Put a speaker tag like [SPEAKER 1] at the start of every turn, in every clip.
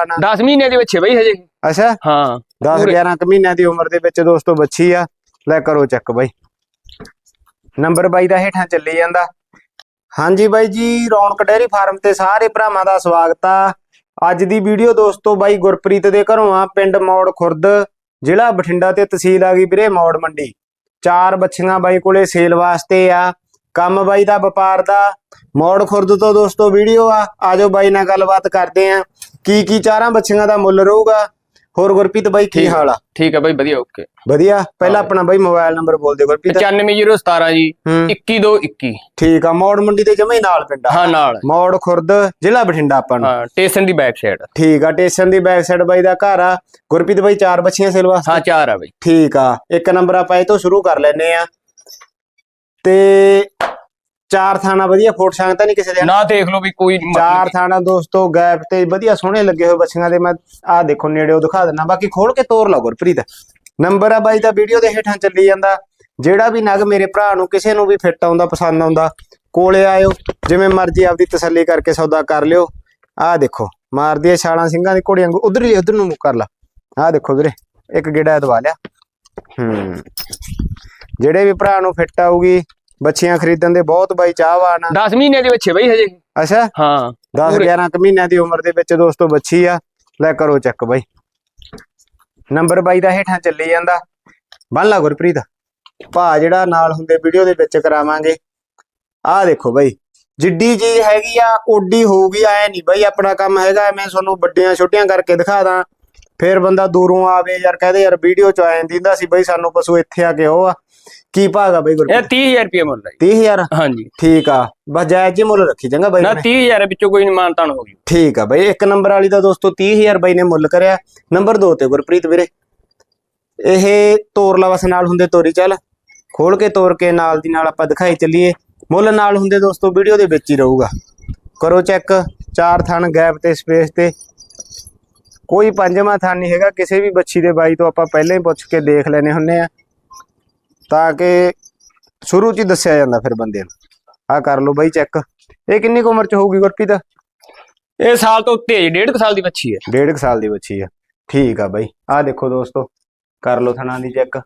[SPEAKER 1] ਆ
[SPEAKER 2] 10 ਮਹੀਨੇ ਦੇ ਵਿੱਚ ਹੈ ਬਈ ਹਜੇ।
[SPEAKER 1] ਅੱਛਾ?
[SPEAKER 2] ਹਾਂ।
[SPEAKER 1] 10
[SPEAKER 2] ਪੂਰੇ।
[SPEAKER 1] 11 ਕੁ ਮਹੀਨਿਆਂ ਦੀ ਉਮਰ ਦੇ ਵਿੱਚ ਦੋਸਤੋ ਬੱਚੀ ਆ। ਲੈ ਕਰੋ ਚੱਕ ਬਾਈ। ਨੰਬਰ ਬਾਈ ਦਾ ਹੇਠਾਂ ਚੱਲੀ ਜਾਂਦਾ। ਹਾਂਜੀ ਬਾਈ ਜੀ ਰੌਣਕ ਡੈਰੀ ਫਾਰਮ ਤੇ ਸਾਰੇ ਭਰਾਵਾਂ ਦਾ ਸਵਾਗਤ ਆ। ਅੱਜ ਦੀ ਵੀਡੀਓ ਦੋਸਤੋ ਬਾਈ ਗੁਰਪ੍ਰੀਤ ਦੇ ਘਰੋਂ ਆ ਪਿੰਡ ਮੌੜ ਖੁਰਦ ਜ਼ਿਲ੍ਹਾ ਬਠਿੰਡਾ ਤੇ ਤਹਿਸੀਲ ਆ ਗਈ ਵੀਰੇ ਮੌੜ ਮੰਡੀ। ਚਾਰ ਬੱਚੀਆਂ ਬਾਈ ਕੋਲੇ ਸੇਲ ਵਾਸਤੇ ਆ। ਕੰਮ ਬਾਈ ਦਾ ਵਪਾਰ ਦਾ। ਮੌੜ ਖੁਰਦ ਤੋਂ ਦੋਸਤੋ ਵੀਡੀਓ ਆ। ਆਜੋ ਬਾਈ ਨਾਲ ਗੱਲਬਾਤ ਕਰਦੇ ਆ। ਕੀ ਕੀ ਚਾਰਾਂ ਬੱਚੀਆਂ ਦਾ ਮੁੱਲ ਰਹੂਗਾ? ਹੋਰ ਗੁਰਪ੍ਰੀਤ ਬਾਈ ਕੀ ਹਾਲ ਆ?
[SPEAKER 2] ਠੀਕ ਹੈ ਬਈ ਵਧੀਆ ਓਕੇ।
[SPEAKER 1] ਵਧੀਆ। ਪਹਿਲਾਂ ਆਪਣਾ ਬਾਈ ਮੋਬਾਈਲ ਨੰਬਰ ਬੋਲ ਦਿਓ ਗੁਰਪ੍ਰੀਤ।
[SPEAKER 2] 95017 ਜੀ।
[SPEAKER 1] ਹੂੰ।
[SPEAKER 2] 2221
[SPEAKER 1] ਠੀਕ ਆ ਮੌੜ ਮੰਡੀ ਦੇ ਜਮੇ ਨਾਲ ਪਿੰਡ ਆ।
[SPEAKER 2] ਹਾਂ ਨਾਲ।
[SPEAKER 1] ਮੌੜ ਖੁਰਦ ਜ਼ਿਲ੍ਹਾ ਬਠਿੰਡਾ ਆਪਾਂ ਨੂੰ।
[SPEAKER 2] ਹਾਂ ਟੇਸ਼ਨ ਦੀ ਬੈਕ ਸਾਈਡ
[SPEAKER 1] ਠੀਕ ਆ ਟੇਸ਼ਨ ਦੀ ਬੈਕ ਸਾਈਡ ਬਾਈ ਦਾ ਘਰ ਆ। ਗੁਰਪ੍ਰੀਤ ਬਾਈ ਚਾਰ ਬੱਚੀਆਂ ਸੇਲ ਵਾਸਤੇ
[SPEAKER 2] ਹਾਂ ਚਾਰ ਆ ਬਈ।
[SPEAKER 1] ਠੀਕ ਆ ਇੱਕ ਨੰਬਰ ਆਪਾਂ ਇਹ ਤੋਂ ਸ਼ੁਰੂ ਕਰ ਲੈਨੇ ਆ। ਤੇ ਚਾਰ ਥਾਣਾ ਵਧੀਆ ਫੋਟ ਸੰਗ ਤਾਂ ਨਹੀਂ ਕਿਸੇ ਦੇ
[SPEAKER 2] ਨਾ ਦੇਖ ਲਓ ਵੀ ਕੋਈ
[SPEAKER 1] ਚਾਰ। ਥਾਣਾ ਦੋਸਤੋ ਗੈਪ ਤੇ ਵਧੀਆ ਸੋਹਣੇ ਲੱਗੇ ਹੋਏ ਬੱਚੀਆਂ ਦੇ। ਮੈਂ ਆਹ ਦੇਖੋ ਨੇੜਿਓ ਦਿਖਾ ਦਿੰਨਾ ਬਾਕੀ ਖੋਲ ਕੇ ਤੋਰ ਲਾ ਗੁਰਪ੍ਰੀਤ। ਨੰਬਰ ਆ ਬਾਈ ਦਾ ਵੀਡੀਓ ਦੇ ਹੇਠਾਂ ਚੱਲੀ ਜਾਂਦਾ। ਜਿਹੜਾ ਵੀ ਨਗ ਮੇਰੇ ਭਰਾ ਨੂੰ ਕਿਸੇ ਨੂੰ ਵੀ ਫਿੱਟ ਆਉਂਦਾ ਪਸੰਦ ਆਉਂਦਾ ਕੋਲੇ ਆਇਓ। ਜਿਵੇਂ ਮਰਜ਼ੀ ਆਪਦੀ ਤਸੱਲੀ ਕਰਕੇ ਸੌਦਾ ਕਰ ਲਿਓ। ਆਹ ਦੇਖੋ ਮਾਰਦੀ ਆ ਛਾਲਾਂ ਸਿੰਘਾਂ ਦੀ ਘੋੜੀਆਂ ਵਾਂਗੂ। ਉਧਰ ਹੀ ਉਧਰ ਨੂੰ ਕਰ ਲਾ। ਆਹ ਦੇਖੋ ਵੀਰੇ ਇੱਕ ਗਿੜਾ ਦਵਾ ਲਿਆ। ਹੂੰ। ਜਿਹੜੇ ਵੀ ਭਰਾ ਨੂੰ ਫਿੱਟ ਆਊਗੀ ਬੱਚੀਆਂ ਖਰੀਦਣ ਦੇ ਬਹੁਤ ਬਾਈ ਚਾਹਵਾਨ ਆ।
[SPEAKER 2] 10 ਮਹੀਨੇ ਦੇ ਵਿੱਚ ਹੈ ਬਈ ਹਜੇ।
[SPEAKER 1] ਅੱਛਾ?
[SPEAKER 2] ਹਾਂ।
[SPEAKER 1] 10
[SPEAKER 2] ਪੂਰੇ।
[SPEAKER 1] 11 ਕੁ ਮਹੀਨਿਆਂ ਦੀ ਉਮਰ ਦੇ ਵਿੱਚ ਦੋਸਤੋ ਬੱਚੀ ਆ। ਲੈ ਕਰੋ ਚੱਕ ਬਾਈ। ਨੰਬਰ ਬਾਈ ਦਾ ਹੇਠਾਂ ਚੱਲੀ ਜਾਂਦਾ। ਬੰਨ ਲਾ ਗੁਰਪ੍ਰੀਤ। ਭਾ ਜਿਹੜਾ ਨਾਲ ਹੁੰਦੇ ਵੀਡੀਓ ਦੇ ਵਿੱਚ ਕਰਾਵਾਂਗੇ। ਆਹ ਦੇਖੋ ਬਾਈ। ਜਿੱਡੀ ਚੀਜ਼ ਹੈਗੀ ਆ ਓਡੀ ਹੋਊਗੀ ਐ ਨਹੀਂ ਬਾਈ ਆਪਣਾ ਕੰਮ ਹੈਗਾ ਮੈਂ ਤੁਹਾਨੂੰ ਵੱਡੀਆਂ ਛੋਟੀਆਂ ਕਰਕੇ ਦਿਖਾ ਦਾਂ। ਫੇਰ ਬੰਦਾ ਦੂਰੋਂ ਆਵੇ ਯਾਰ ਕਹਦੇ ਯਾਰ ਵੀਡੀਓ ਚ ਆਏ ਦਿੰਦਾ ਸੀ ਬਾਈ ਸਾਨੂੰ ਪਸ਼ੂ ਇੱਥੇ ਆ ਕੇ ਉਹ ਆ। ਕੀ ਭਾਗਾ ਬਾਈ
[SPEAKER 2] ਇਹ
[SPEAKER 1] ਗੁਰਪ੍ਰੀਤ
[SPEAKER 2] 30000 ਰੁਪਏ ਮੁੱਲ ਹੈ
[SPEAKER 1] 30000
[SPEAKER 2] ਹਾਂਜੀ।
[SPEAKER 1] ਠੀਕ ਆ। ਬਸ ਜਾਇਜ਼ ਜੀ ਮੁੱਲ ਰੱਖੀ ਚੰਗਾ ਬਾਈ
[SPEAKER 2] ਨਾ
[SPEAKER 1] ਨੇ।
[SPEAKER 2] 30000 ਵਿੱਚੋਂ ਕੋਈ ਨਿਮਾਨਤਾਨ ਹੋ ਗਈ।
[SPEAKER 1] ਠੀਕ ਆ ਬਈ ਇੱਕ ਨੰਬਰ ਵਾਲੀ ਦਾ ਦੋਸਤੋ 30000 ਬਾਈ ਨੇ ਮੁੱਲ ਕਰਿਆ। ਨੰਬਰ 2 ਤੇ ਗੁਰਪ੍ਰੀਤ ਵੀਰੇ। ਇਹ ਤੋਰ ਲਵਸ ਨਾਲ ਹੁੰਦੇ ਤੋਰੀ ਚੱਲ। ਖੋਲ ਕੇ ਤੋਰ ਕੇ ਨਾਲ ਦੀ ਨਾਲ ਆਪਾਂ ਦਿਖਾਈ ਚੱਲੀਏ। ਮੁੱਲ ਨਾਲ ਹੁੰਦੇ ਦੋਸਤੋ ਵੀਡੀਓ ਦੇ ਵਿੱਚ ਹੀ ਰਹੂਗਾ। ਕਰੋ ਚੈੱਕ। ਚਾਰ ਥਣ ਗੈਪ ਤੇ ਸਪੇਸ ਤੇ। ਕੋਈ ਪੰਜਵਾਂ ਥਣ ਨਹੀਂ ਹੈਗਾ। ਕਿਸੇ ਵੀ ਬੱਚੀ ਦੇ ਬਾਈ ਤੋਂ ਆਪਾਂ ਪਹਿਲਾਂ ਹੀ ਪੁੱਛ ਕੇ ਦੇਖ ਲੈਨੇ ਹੁੰਨੇ ਆ। ਤਾਂ ਕਿ ਸ਼ੁਰੂ ਚ ਹੀ ਦੱਸਿਆ ਜਾਂਦਾ ਫਿਰ ਬੰਦੇ ਨੂੰ। ਆਹ ਕਰ ਲਓ ਬਾਈ ਚੈੱਕ ਇਹ ਕਿੰਨੀ ਕੁ ਉਮਰ ਚ ਹੋਊਗੀ ਗੁਰਪ੍ਰੀਤ?
[SPEAKER 2] ਇਹ ਸਾਲ ਤੋਂ ਉੱਤੇ ਹੈ ਜੀ, ਡੇਢ ਕੁ ਸਾਲ ਦੀ ਬੱਚੀ ਹੈ
[SPEAKER 1] ਡੇਢ ਕੁ ਸਾਲ ਦੀ ਬੱਚੀ ਆ। ਠੀਕ ਆ ਬਾਈ। ਆਹ ਦੇਖੋ ਦੋਸਤੋ ਕਰ ਲਓ ਥਣਾ ਦੀ ਚੈੱਕ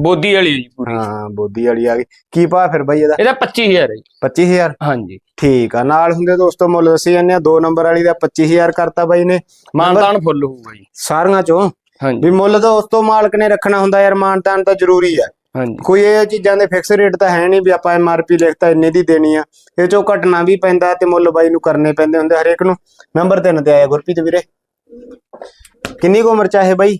[SPEAKER 2] ਬੋਦੀ ਵਾਲੀ ਹੈ ਜੀ ਪੂਰੀ।
[SPEAKER 1] ਹਾਂ ਬੋਦੀ ਵਾਲੀ ਆ ਗਈ। ਕੀ ਭਾ ਫਿਰ ਬਾਈ ਇਹਦਾ?
[SPEAKER 2] ਇਹਦਾ 25000 ਹੈ ਜੀ।
[SPEAKER 1] 25000
[SPEAKER 2] ਹਾਂਜੀ।
[SPEAKER 1] ਠੀਕ ਆ। ਨਾਲ ਹੁੰਦੇ ਦੋਸਤੋ ਮੁੱਲ ਦੱਸੀ ਜਾਂਦੇ ਆ ਦੋ ਨੰਬਰ ਵਾਲੀ ਦਾ 25000 ਕਰਤਾ ਬਾਈ ਨੇ।
[SPEAKER 2] ਮਾਨਤਾਨ ਫੁੱਲ ਹੋਊਗਾ ਜੀ।
[SPEAKER 1] ਸਾਰੀਆਂ ਚੋਂ?
[SPEAKER 2] ਹਾਂਜੀ।
[SPEAKER 1] ਵੀ ਮੁੱਲ ਤਾਂ ਉਸ ਤੋਂ ਮਾਲਕ ਨੇ ਰੱਖਣਾ ਹੁੰਦਾ ਯਾਰ ਮਾਨਤਾਨ ਤਾਂ ਜ਼ਰੂਰੀ ਆ।
[SPEAKER 2] ਹਾਂਜੀ।
[SPEAKER 1] ਕੋਈ ਇਹ ਚੀਜ਼ਾਂ ਦੇ ਫਿਕਸ ਰੇਟ ਤਾਂ ਹੈ ਨਹੀਂ ਵੀ ਆਪਾਂ ਐਮਆਰਪੀ ਲਿਖਤਾ ਇੰਨੇ ਦੀ ਦੇਣੀ ਆ। ਇਹ ਚੋਂ ਘਟਣਾ ਵੀ ਪੈਂਦਾ ਤੇ ਮੁੱਲ ਬਾਈ ਨੂੰ ਕਰਨੇ ਪੈਂਦੇ ਹੁੰਦੇ ਹਰੇਕ ਨੂੰ। ਨੰਬਰ 3 ਤੇ ਆਇਆ ਗੁਰਪ੍ਰੀਤ ਵੀਰੇ। ਕਿੰਨੀ ਕੁ ਉਮਰ ਚਾਹੇ ਬਾਈ?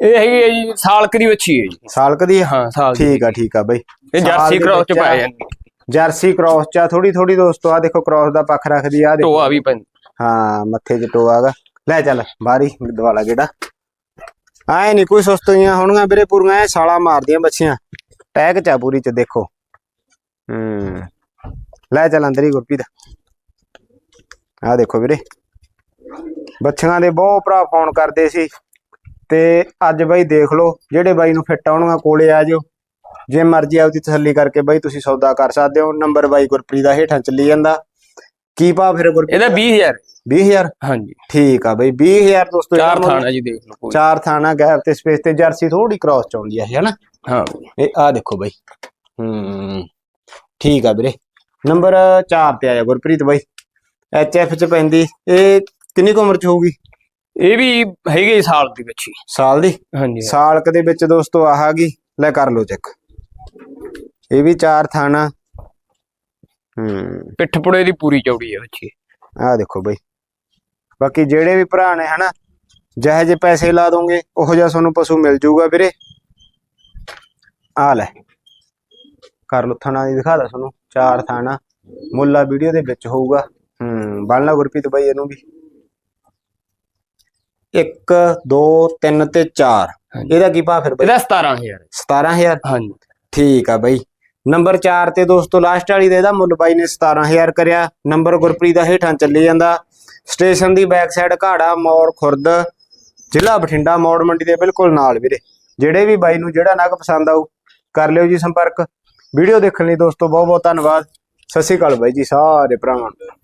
[SPEAKER 2] ਇਹ ਹੈਗੀ ਹੈ ਜੀ ਸਾਲ ਕਰੀ ਬੱਚੀ ਹੈ ਜੀ।
[SPEAKER 1] ਸਾਲ ਕਦੀ ਆ?
[SPEAKER 2] ਹਾਂ ਸਾਲ ਦੀ।
[SPEAKER 1] ਠੀਕ ਆ ਠੀਕ ਆ ਬਾਈ।
[SPEAKER 2] ਇਹ ਜਰਸੀ
[SPEAKER 1] ਦੇ
[SPEAKER 2] ਕ੍ਰਾਸ ਚ ਪਾਇਆ ਜਾਂਦੀ
[SPEAKER 1] ਜਰਸੀ ਕ੍ਰਾਸ ਚ ਥੋੜੀ ਥੋੜੀ ਦੋਸਤੋ ਆ ਦੇਖੋ ਕ੍ਰਾਸ ਦਾ ਪੱਖ ਰੱਖਦੀ ਆ ਦੇਖੋ।
[SPEAKER 2] ਟੋਆ ਵੀ ਪੈਂਦਾ।
[SPEAKER 1] ਹਾਂ ਮੱਥੇ 'ਚ ਟੋਆਗਾ ਲੈ ਚੱਲ ਬਾਰੀ ਦਵਾਲਾ ਜਿਹੜਾ ਆਏ ਨਹੀਂ ਕੋਈ ਸੁਸਤੀਆਂ ਹੋਣਗੀਆਂ ਵੀਰੇ ਪੂਰੀਆਂ ਐ ਸਾਲਾ ਮਾਰਦੀਆਂ ਬੱਚੀਆਂ। ਟੈਗ ਚਾ ਪੂਰੀ ਚ, ਦੇਖੋ। ਹੂੰ। ਲੈ ਚੱਲ ਅੰਦਰ ਹੀ ਗੁਰਪ੍ਰੀਤ। ਆ ਦੇਖੋ ਵੀਰੇ। ਬੱਚੀਆਂ ਦੇ ਬਹੁਤ ਭਰਾ ਫੋਨ ਕਰਦੇ ਸੀ। ਤੇ ਅੱਜ ਬਾਈ ਦੇਖ ਲਓ, ਜਿਹੜੇ ਬਾਈ ਨੂੰ ਫਿੱਟ ਆਉਣਗਾ ਕੋਲੇ ਆ ਜਾਓ। ਜੇ ਮਰਜ਼ੀ ਆਪਦੀ ਤਸੱਲੀ ਕਰਕੇ ਬਾਈ ਤੁਸੀਂ ਸੌਦਾ ਕਰ ਸਕਦੇ ਹੋ। ਨੰਬਰ ਬਾਈ ਗੁਰਪ੍ਰੀਤ ਦਾ ਹੇਠਾਂ ਚੱਲੀ ਜਾਂਦਾ। ਕੀ ਭਾਅ ਫਿਰ ਗੁਰਪ੍ਰੀਤ?
[SPEAKER 2] ਇਹਦਾ 20000
[SPEAKER 1] 20000
[SPEAKER 2] ਹਾਂਜੀ।
[SPEAKER 1] ਠੀਕ ਆ ਬਈ 20000 ਦੋਸਤੋ
[SPEAKER 2] ਚਾਰ ਥਾਣਾ ਜੀ ਦੇਖ ਲਓ
[SPEAKER 1] ਚਾਰ ਥਾਣਾ ਗੈਪ ਤੇ ਸਪੇਸ ਤੇ ਜਰਸੀ ਥੋੜੀ ਕ੍ਰਾਸ ਚ ਆਉਂਦੀ ਹੈ ਹਨਾ?
[SPEAKER 2] ਹਾਂ।
[SPEAKER 1] ਇਹ ਆ ਦੇਖੋ ਬਈ। ਹੂੰ ਠੀਕ ਆ ਵੀਰੇ। ਨੰਬਰ 4 ਤੇ ਆਇਆ ਗੁਰਪ੍ਰੀਤ ਬਾਈ। ਐਚ ਐਫ ਚ ਪੈਂਦੀ ਇਹ ਕਿੰਨੀ ਕੁ ਉਮਰ ਚ ਹੋਊਗੀ?
[SPEAKER 2] ਇਹ ਵੀ ਹੈਗੇ ਸਾਲ ਦੀ ਬੱਚੀ
[SPEAKER 1] ਸਾਲ ਦੀ?
[SPEAKER 2] ਹਾਂਜੀ।
[SPEAKER 1] ਸਾਲ ਕ ਦੇ ਵਿੱਚ ਦੋਸਤੋ ਆਹ ਗਈ। ਲੈ ਕਰ ਲਓ ਚੈੱਕ ਇਹ ਵੀ ਚਾਰ ਥਾਣਾ ਹੂੰ।
[SPEAKER 2] ਪਿੱਠ ਪੁੜੇ ਦੀ ਪੂਰੀ ਚੌੜੀ ਹੈ ਬੱਚੀ।
[SPEAKER 1] ਆ ਦੇਖੋ ਬਈ। ਬਾਕੀ ਜਿਹੜੇ ਵੀ ਭਰਾ ਨੇ ਹਨਾ ਜਿਹੇ ਜੇ ਪੈਸੇ ਲਾ ਦੋਗੇ ਉਹੋ ਜਿਹਾ ਤੁਹਾਨੂੰ ਪਸ਼ੂ ਮਿਲ ਜਾਊਗਾ ਵੀਰੇ। ਆ ਲੈ। ਕਰ ਲੋ ਥਾਣਾ ਦੀ ਦਿਖਾ ਦਾ ਤੁਹਾਨੂੰ। ਚਾਰ ਥਾਣਾ। ਮੁੱਲਾ ਵੀਡੀਓ ਦੇ ਵਿੱਚ ਹੋਊਗਾ। ਹੂੰ ਲਾ ਗੁਰਪ੍ਰੀਤ ਬਾਈ ਇਹਨੂੰ ਵੀ। 1 2 3 ਤੇ 4
[SPEAKER 2] ਹਾਂਜੀ।
[SPEAKER 1] ਇਹਦਾ ਕੀ ਭਾਅ ਫਿਰ ਬਈ?
[SPEAKER 2] ਇਹਦਾ 17000
[SPEAKER 1] 17000
[SPEAKER 2] ਹਾਂਜੀ।
[SPEAKER 1] ਠੀਕ ਆ ਬਾਈ। ਨੰਬਰ 4 ਤੇ ਦੋਸਤੋ ਲਾਸਟ ਵਾਲੀ ਦਾ ਇਹਦਾ ਮੁੱਲ ਬਾਈ ਨੇ 17000 ਕਰਿਆ। ਨੰਬਰ ਗੁਰਪ੍ਰੀਤ ਦਾ ਹੇਠਾਂ ਚੱਲੀ ਜਾਂਦਾ। ਸਟੇਸ਼ਨ ਦੀ ਬੈਕ ਸਾਈਡ ਘਾੜਾ, ਮੌੜ, ਖੁਰਦ, ਜ਼ਿਲ੍ਹਾ ਬਠਿੰਡਾ, ਮੌੜ ਮੰਡੀ ਦੇ ਬਿਲਕੁਲ ਨਾਲ ਵੀਰੇ। ਜਿਹੜੇ ਵੀ ਬਾਈ ਨੂੰ ਜਿਹੜਾ ਨਗ ਪਸੰਦ ਆਊ, ਕਰ ਲਿਓ ਜੀ ਸੰਪਰਕ। ਵੀਡੀਓ ਦੇਖਣ ਲਈ ਦੋਸਤੋ ਬਹੁਤ ਬਹੁਤ ਧੰਨਵਾਦ। ਸਤਿ ਸ਼੍ਰੀ ਅਕਾਲ ਬਾਈ ਜੀ, ਸਾਰੇ ਭਰਾਵਾਂ ਨੂੰ।